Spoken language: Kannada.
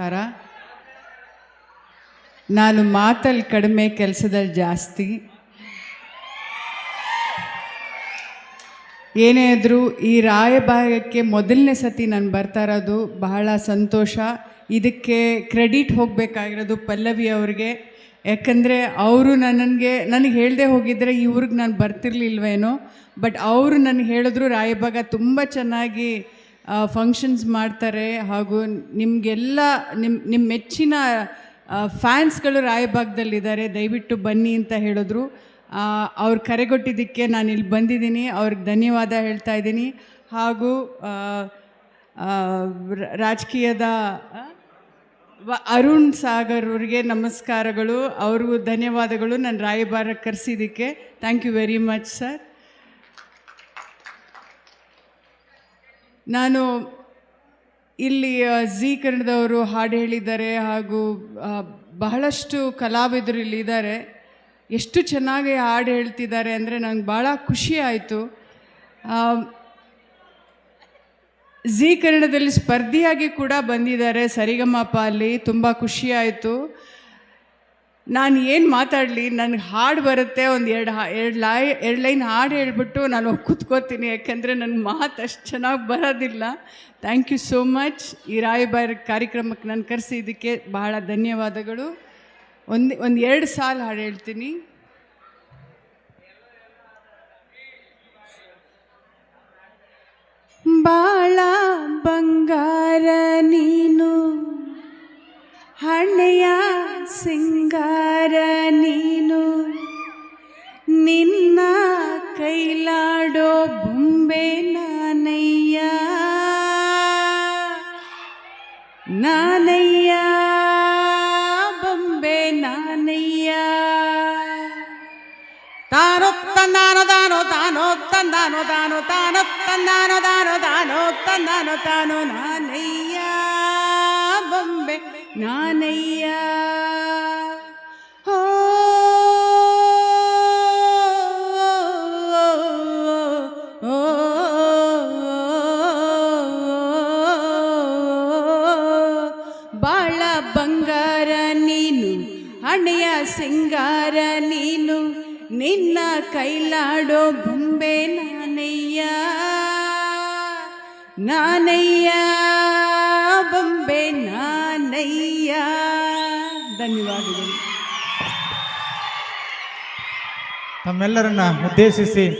ನಮಸ್ಕಾರ. ನಾನು ಮಾತಲ್ಲಿ ಕಡಿಮೆ ಕೆಲಸದಲ್ಲಿ ಜಾಸ್ತಿ. ಏನೇ ಆದರೂ ಈ ರಾಯಭಾಗಕ್ಕೆ ಮೊದಲನೇ ಸತಿ ನಾನು ಬರ್ತಾ ಇರೋದು ಬಹಳ ಸಂತೋಷ. ಇದಕ್ಕೆ ಕ್ರೆಡಿಟ್ ಹೋಗಬೇಕಾಗಿರೋದು ಪಲ್ಲವಿ ಅವ್ರಿಗೆ. ಯಾಕಂದರೆ ಅವರು ನನಗೆ ನನಗೆ ಹೇಳದೆ ಹೋಗಿದ್ದರೆ ಇವ್ರಿಗೆ ನಾನು ಬರ್ತಿರ್ಲಿಲ್ವೇನೋ, ಬಟ್ ಅವರು ನನಗೆ ಹೇಳಿದ್ರು ರಾಯಭಾಗ ತುಂಬ ಚೆನ್ನಾಗಿ ಫಂಕ್ಷನ್ಸ್ ಮಾಡ್ತಾರೆ ಹಾಗೂ ನಿಮಗೆಲ್ಲ ನಿಮ್ಮ ನಿಮ್ಮ ಮೆಚ್ಚಿನ ಫ್ಯಾನ್ಸ್ಗಳು ರಾಯಭಾಗದಲ್ಲಿದ್ದಾರೆ, ದಯವಿಟ್ಟು ಬನ್ನಿ ಅಂತ ಹೇಳಿದ್ರು. ಅವ್ರು ಕರೆಗೊಟ್ಟಿದ್ದಕ್ಕೆ ನಾನು ಇಲ್ಲಿ ಬಂದಿದ್ದೀನಿ, ಅವ್ರಿಗೆ ಧನ್ಯವಾದ ಹೇಳ್ತಾ ಇದ್ದೀನಿ. ಹಾಗೂ ರಾಜಕೀಯದ ಅರುಣ್ ಸಾಗರ್ ಅವರಿಗೆ ನಮಸ್ಕಾರಗಳು. ಅವ್ರಿಗೂ ಧನ್ಯವಾದಗಳು. ನಾನು ರಾಯಭಾರ ಕರೆಸಿದ್ದಕ್ಕೆ. Thank you very much, sir. ನಾನು ಇಲ್ಲಿ ಝೀ ಕನ್ನಡದವರು ಹಾಡು ಹೇಳಿದ್ದಾರೆ ಹಾಗೂ ಬಹಳಷ್ಟು ಕಲಾವಿದರು ಇಲ್ಲಿದ್ದಾರೆ ಎಷ್ಟು ಚೆನ್ನಾಗಿ ಹಾಡು ಹೇಳ್ತಿದ್ದಾರೆ ಅಂದರೆ ನಂಗೆ ಭಾಳ ಖುಷಿ ಆಯಿತು. ಝೀ ಕನ್ನಡದಲ್ಲಿ ಸ್ಪರ್ಧಿಯಾಗಿ ಕೂಡ ಬಂದಿದ್ದಾರೆ ಸರಿಗಮಪ ಅಲ್ಲಿ, ತುಂಬ ಖುಷಿಯಾಯಿತು ನಾನು ಏನು ಮಾತಾಡಲಿ? ನನಗೆ ಹಾಡು ಬರುತ್ತೆ, ಒಂದು ಎರಡು ಹಾ ಎರಡು ಲೈ ಎರಡು ಲೈನ್ ಹಾಡು ಹೇಳ್ಬಿಟ್ಟು ನಾನು ಕೂತ್ಕೋತೀನಿ. ಯಾಕೆಂದರೆ ನನ್ನ ಮಾತು ಅಷ್ಟು ಚೆನ್ನಾಗಿ ಬರೋದಿಲ್ಲ. ಥ್ಯಾಂಕ್ ಯು ಸೋ ಮಚ್ ಈ ರಾಯಬಾರ ಕಾರ್ಯಕ್ರಮಕ್ಕೆ ನಾನು ಕರೆಸಿದ್ದಕ್ಕೆ ಬಹಳ ಧನ್ಯವಾದಗಳು. ಒಂದು ಒಂದು ಎರಡು ಸಾಲ ಹಾಡು ಹೇಳ್ತೀನಿ. ಬಾಳ ಬಂಗಾರ ನೀನು, ಹಣೆಯ ಸಿಂಗಾರ ನೀನು, ನಿನ್ನ ಕೈಲಾಡೋ ಬೊಂಬೆ ನಾನಯ್ಯ. ನಾನಯ್ಯ, ಬೊಂಬೆ ನಾನಯ್ಯ. ತಾನೊತ್ತಂದಾನೋ ತಂದಾನೋ ತಾನೋ ತಾನೋ ತಂದಾನೋ ತಾನೋ ತಾನೊತ್ತಂದಾನೋ ತಂದಾನೋ ತಾನೋ ತಾನೋ ತಂದಾನೋ ತಾನೋ ನಾನಯ್ಯ, ಬೊಂಬೆ ನಾನಯ್ಯ. ಹಣೆಯ ಸಿಂಗಾರ ನೀನು ನಿನ್ನ ಕೈಲಾಡೋ ಬೊಂಬೆ ನಾನಯ್ಯ. ನಾನಯ್ಯ ಬೊಂಬೆ ನಾನಯ್ಯ. ಧನ್ಯವಾದಗಳು. ತಮ್ಮೆಲ್ಲರನ್ನ ಉದ್ದೇಶಿಸಿ